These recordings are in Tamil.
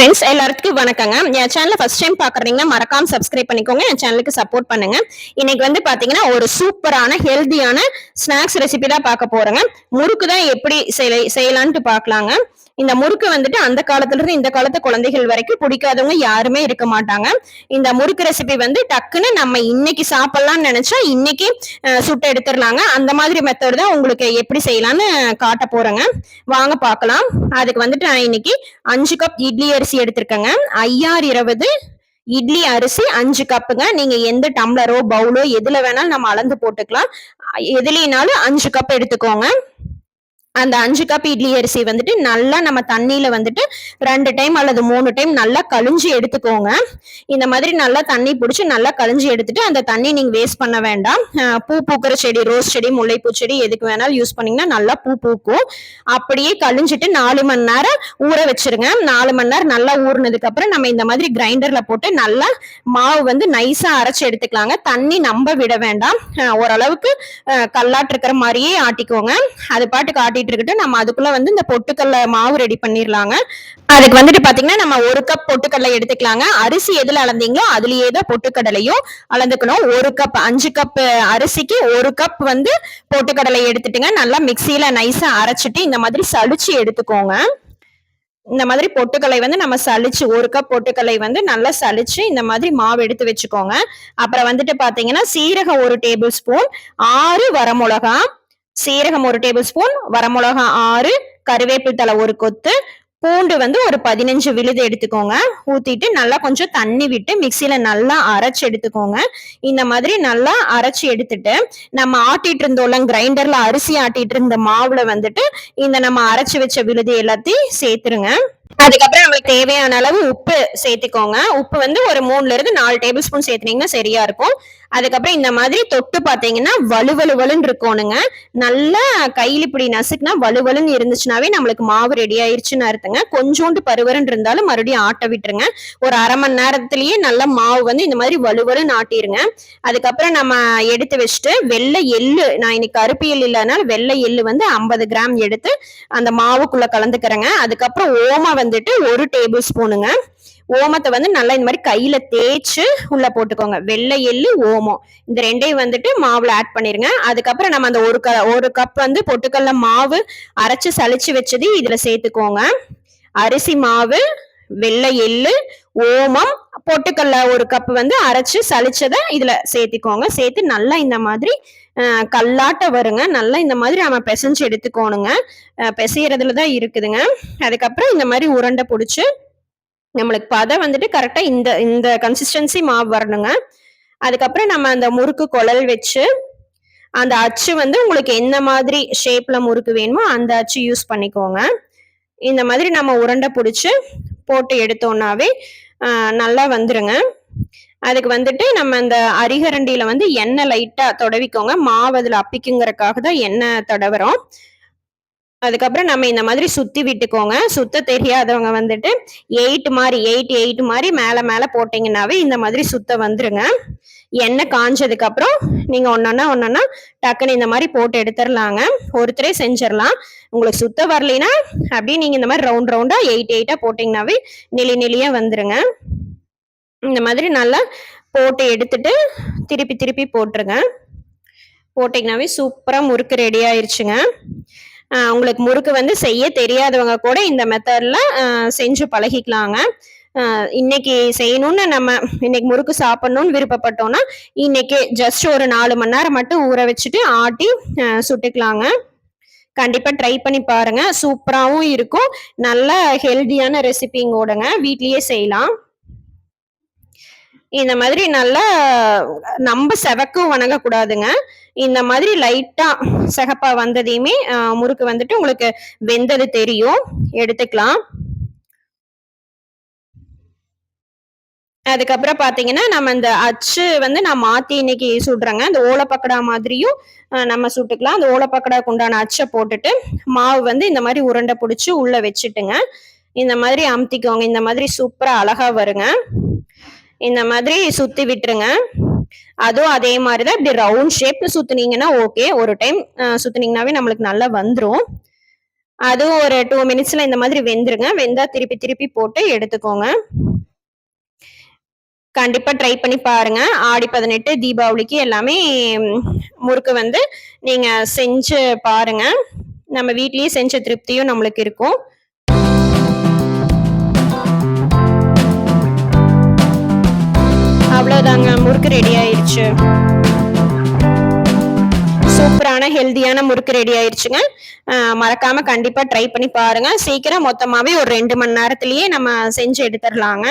ஃப்ரெண்ட்ஸ் எல்லாத்துக்கும் வணக்கங்க. என் சேனல் ஃபர்ஸ்ட் டைம் பார்க்குறீங்கன்னா மறக்காம சப்ஸ்கிரைப் பண்ணிக்கோங்க. என் சேனலுக்கு சப்போர்ட் பண்ணுங்க. இன்னைக்கு வந்து பாத்தீங்கன்னா ஒரு சூப்பரான ஹெல்தியான ஸ்நாக்ஸ் ரெசிபி தான் பார்க்க போறேங்க. முறுக்கு தான் எப்படி செய்ய- செய்யலான்ட்டு பார்க்கலாங்க. இந்த முறுக்கு வந்துட்டு அந்த காலத்துல இருந்து இந்த காலத்து குழந்தைகள் வரைக்கும் பிடிக்காதவங்க யாருமே இருக்க மாட்டாங்க. இந்த முறுக்கு ரெசிபி வந்து டக்குன்னு நம்ம இன்னைக்கு சாப்பிடலாம்னு நினைச்சா இன்னைக்கு சுட்டு எடுத்துடலாங்க. அந்த மாதிரி மெத்தட் தான் உங்களுக்கு எப்படி செய்யலாம்னு காட்ட போறேங்க. வாங்க பார்க்கலாம். அதுக்கு வந்துட்டு நான் இன்னைக்கு அஞ்சு கப் இட்லி அரிசி எடுத்திருக்கேங்க. ஐயாறு இருபது இட்லி அரிசி அஞ்சு கப்புங்க நீங்க எந்த டம்ளரோ பவுலோ எதுல வேணாலும் நம்ம அளந்து போட்டுக்கலாம். எதுலினாலும் அஞ்சு கப் எடுத்துக்கோங்க. அந்த அஞ்சு கப் இட்லி அரிசி வந்துட்டு நல்லா நம்ம தண்ணியில வந்துட்டு ரெண்டு டைம் அல்லது மூணு டைம் நல்லா கழிஞ்சு எடுத்துக்கோங்க. இந்த மாதிரி நல்லா தண்ணி பிடிச்சி நல்லா கழிஞ்சு எடுத்துட்டு அந்த தண்ணி நீங்க வேஸ்ட் பண்ண வேண்டாம். பூ பூக்கிற செடி ரோஸ் செடி முல்லைப்பூ செடி எதுக்கு வேணாலும் யூஸ் பண்ணீங்கன்னா நல்லா பூ பூக்கும். அப்படியே கழிஞ்சிட்டு நாலு மணி நேரம் ஊற வச்சிருங்க. நாலு மணி நேரம் நல்லா ஊறினதுக்கு அப்புறம் நம்ம இந்த மாதிரி கிரைண்டர்ல போட்டு நல்லா மாவு வந்து நைஸா அரைச்சு எடுத்துக்கலாங்க. தண்ணி நம்ப விட வேண்டாம். ஓரளவுக்கு கல்லாட்டு இருக்கிற மாதிரியே ஆட்டிக்கோங்க. அது பாட்டுக்கு ஆட்டிட்டு இருக்கட்டும் நம்ம அதுக்குள்ள வந்து இந்த பொட்டுக்கல்ல மாவு ரெடி பண்ணிடலாங்க. அதுக்கு வந்துட்டு பாத்தீங்கன்னா நம்ம ஒரு கப் பொட்டுக்கடலை எடுத்துக்கலாங்க. அரிசி எதுல அளந்தீங்களோ அதுலயே தான் பொட்டுக்கடலையும் அளந்துக்கணும். ஒரு கப் அஞ்சு கப் அரிசிக்கு ஒரு கப் வந்து பொட்டுக்கடலை எடுத்துட்டுங்க. நல்லா மிக்சியில நைஸா அரைச்சிட்டு இந்த மாதிரி சளிச்சு எடுத்துக்கோங்க. இந்த மாதிரி பொட்டுக்கலை வந்து நம்ம சளிச்சு ஒரு கப் பொட்டுக்கலை வந்து நல்லா சளிச்சு இந்த மாதிரி மாவு எடுத்து வச்சுக்கோங்க. அப்புறம் வந்துட்டு பாத்தீங்கன்னா சீரகம் ஒரு டேபிள் ஸ்பூன் ஆறு வரமிளகா சீரகம் ஒரு டேபிள் ஸ்பூன் வரமிளகா ஆறு கருவேப்பில் தலை ஒரு கொத்து பூண்டு வந்து ஒரு பதினஞ்சு விழுது எடுத்துக்கோங்க. ஊத்திட்டு நல்லா கொஞ்சம் தண்ணி விட்டு மிக்சியில நல்லா அரைச்சு எடுத்துக்கோங்க. இந்த மாதிரி நல்லா அரைச்சு எடுத்துட்டு நம்ம ஆட்டிட்டு இருந்தோம்ல கிரைண்டர்ல அரிசி ஆட்டிட்டு இருந்த மாவுல வந்துட்டு இந்த நம்ம அரைச்சு வச்ச விழுது எல்லாத்தையும் சேர்த்துருங்க. அதுக்கப்புறம் நம்மளுக்கு தேவையான அளவு உப்பு சேர்த்துக்கோங்க. உப்பு வந்து ஒரு மூணுல இருந்து நாலு டேபிள் ஸ்பூன் சேர்த்துனீங்கன்னா சரியா இருக்கும். அதுக்கப்புறம் இந்த மாதிரி தொட்டு பார்த்தீங்கன்னா வலுவலுவலுன்னு இருக்கணுங்க. நல்லா கையில் இப்படி நசுக்குனா வலுவலுன்னு இருந்துச்சுனாவே நம்மளுக்கு மாவு ரெடி ஆயிடுச்சுன்னு அர்த்தங்க. கொஞ்சோண்டு பருவரன் இருந்தாலும் மறுபடியும் ஆட்ட விட்டுருங்க. ஒரு அரை மணி நேரத்துலயே நல்லா மாவு வந்து இந்த மாதிரி வலுவலுன்னு ஆட்டிருங்க. அதுக்கப்புறம் நம்ம எடுத்து வச்சுட்டு வெள்ளை எள்ளு நான் இன்னைக்கு கருப்பு எள் இல்லைனால வெள்ளை எள்ளு வந்து ஐம்பது கிராம் எடுத்து அந்த மாவுக்குள்ள கலந்துக்கிறேங்க. அதுக்கப்புறம் ஓமா வந்துட்டு ஒரு டேபிள் ஸ்பூனுங்க. ஓமத்தை வந்து நல்லா இந்த மாதிரி கையில தேய்ச்சு உள்ள போட்டுக்கோங்க. வெள்ளை எள்ளு ஓமம். இந்த ரெண்டையும் வந்துட்டு மாவுல ஆட் பண்ணிருங்க. அதுக்கப்புறம் நம்ம அந்த ஒரு க ஒரு கப் வந்து பொட்டுக்கல்ல மாவு அரைச்சு சளிச்சு வச்சது இதுல சேர்த்துக்கோங்க. அரிசி மாவு வெள்ளை எள்ளு ஓமம் பொட்டுக்கல்ல ஒரு கப் வந்து அரைச்சு சலிச்சதை இதுல சேர்த்துக்கோங்க. சேர்த்து நல்லா இந்த மாதிரி கல்லாட்ட வருங்க. நல்லா இந்த மாதிரி நம்ம பிசைஞ்சு எடுத்துக்கோணுங்க. பிசையறதுல தான் இருக்குதுங்க. அதுக்கப்புறம் இந்த மாதிரி உருண்டை பிடிச்சி நம்மளுக்கு பதம் வந்துட்டு கரெக்டா இந்த இந்த கன்சிஸ்டன்சி மாவு வரணுங்க. அதுக்கப்புறம் நம்ம அந்த முறுக்கு குழல் வச்சு அந்த அச்சு வந்து உங்களுக்கு என்ன மாதிரி ஷேப்ல முறுக்கு வேணுமோ அந்த அச்சு யூஸ் பண்ணிக்கோங்க. இந்த மாதிரி நம்ம உருண்டை பிடிச்சி போட்டு எடுத்தோம்னாவே நல்லா வந்துருங்க. அதுக்கு வந்துட்டு நம்ம அந்த அரிகரண்டியில வந்து எண்ணெய் லைட்டா தொடவிக்கோங்க. மாவு அதுல அப்பிக்குங்கிறதுக்காக தான் எண்ணெய் தடவுறோம். அதுக்கப்புறம் நம்ம இந்த மாதிரி சுத்தி விட்டுக்கோங்க. சுத்த தெரியாதவங்க வந்துட்டு எயிட் மாதிரி எயிட் எயிட் மாதிரி மேல மேல போட்டீங்கன்னாவே இந்த மாதிரி சுத்த வந்துருங்க. எண்ணெய் காஞ்சதுக்கு அப்புறம் நீங்க ஒன்னொன்னா ஒன்னொன்னா டக்குன்னு இந்த மாதிரி போட்டு எடுத்துடலாங்க ஒருத்தரே செஞ்சிடலாம் உங்களுக்கு சுத்த வரலைன்னா அப்படியே நீங்க இந்த மாதிரி ரவுண்ட் ரவுண்டா எயிட் எயிட்டா போட்டீங்கன்னாவே நெளி நெளியா வந்துருங்க. இந்த மாதிரி நல்லா போட்டு எடுத்துட்டு திருப்பி திருப்பி போட்டுருங்க. போட்டிங்கனாவே சூப்பராக முறுக்கு ரெடி ஆயிருச்சுங்க. உங்களுக்கு முறுக்கு வந்து செய்ய தெரியாதவங்க கூட இந்த மெத்தடில் செஞ்சு பழகிக்கலாங்க. இன்னைக்கு செய்யணும்னு நம்ம இன்னைக்கு முறுக்கு சாப்பிடணும்னு விருப்பப்பட்டோம்னா இன்னைக்கு ஜஸ்ட் ஒரு நாலு மணி நேரம் மட்டும் ஊற வச்சுட்டு ஆட்டி சுட்டுக்கலாங்க. கண்டிப்பாக ட்ரை பண்ணி பாருங்க. சூப்பராகவும் இருக்கும். நல்ல ஹெல்தியான ரெசிபிங்கோடுங்க வீட்லேயே செய்யலாம். இந்த மாதிரி நல்லா நம்ம செவக்கும் வணங்கக்கூடாதுங்க. இந்த மாதிரி லைட்டா சகப்பா வந்ததையுமே முறுக்கு வந்துட்டு உங்களுக்கு வெந்தது தெரியும். எடுத்துக்கலாம். அதுக்கப்புறம் பாத்தீங்கன்னா நம்ம இந்த அச்சு வந்து நான் மாத்தி இன்னைக்கு சுடுறேங்க. இந்த ஓலப்பக்கடா மாதிரியும் நம்ம சுட்டுக்கலாம். அந்த ஓலப்பக்கடாக்கு உண்டான அச்சை போட்டுட்டு மாவு வந்து இந்த மாதிரி உருண்டை பிடிச்சி உள்ள வச்சுட்டுங்க. இந்த மாதிரி அமுத்திக்கோங்க. இந்த மாதிரி சூப்பரா அழகா வருங்க. இந்த மாதிரி சுத்தி விட்டுருங்க. அதுவும் அதே மாதிரி தான் இப்படி ரவுண்ட் ஷேப்ல சுத்துனீங்கன்னா ஓகே ஒரு டைம் சுத்துனீங்கன்னாவே நம்மளுக்கு நல்லா வந்துடும் அதுவும் ஒரு டூ மினிட்ஸ்ல இந்த மாதிரி வெந்துருங்க. வெந்தா திருப்பி திருப்பி போட்டு எடுத்துக்கோங்க. கண்டிப்பா ட்ரை பண்ணி பாருங்க. ஆடி பதினெட்டு தீபாவளிக்கு எல்லாமே முறுக்கு வந்து நீங்க செஞ்சு பாருங்க. நம்ம வீட்லயே செஞ்ச திருப்தியும் நம்மளுக்கு இருக்கும். அவ்வளவுதாங்க முறுக்கு ரெடி ஆயிருச்சு. சூப்பரான ஹெல்தியான முறுக்கு ரெடி ஆயிருச்சுங்க. மறக்காம கண்டிப்பா ட்ரை பண்ணி பாருங்க. சீக்கிரம் மொத்தமாவே ஒரு ரெண்டு மணி நேரத்திலேயே நம்ம செஞ்சு எடுத்துடலாங்க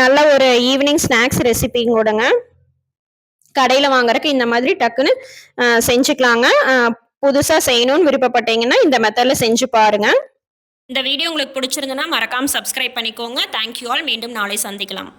நல்ல ஒரு ஈவினிங் ஸ்நாக்ஸ் ரெசிபிங்க கூடங்க. கடையில வாங்குறதுக்கு இந்த மாதிரி டக்குன்னு செஞ்சுக்கலாங்க. புதுசாக புதுசா செய்யணும்னு விருப்பப்பட்டீங்கன்னா இந்த மெத்தட்ல செஞ்சு பாருங்க. இந்த வீடியோ உங்களுக்கு பிடிச்சிருந்ததுன்னா மறக்காமல் சப்ஸ்கிரைப் பண்ணிக்கோங்க. தேங்க்யூ ஆல் மீண்டும் நாளை சந்திக்கலாம்.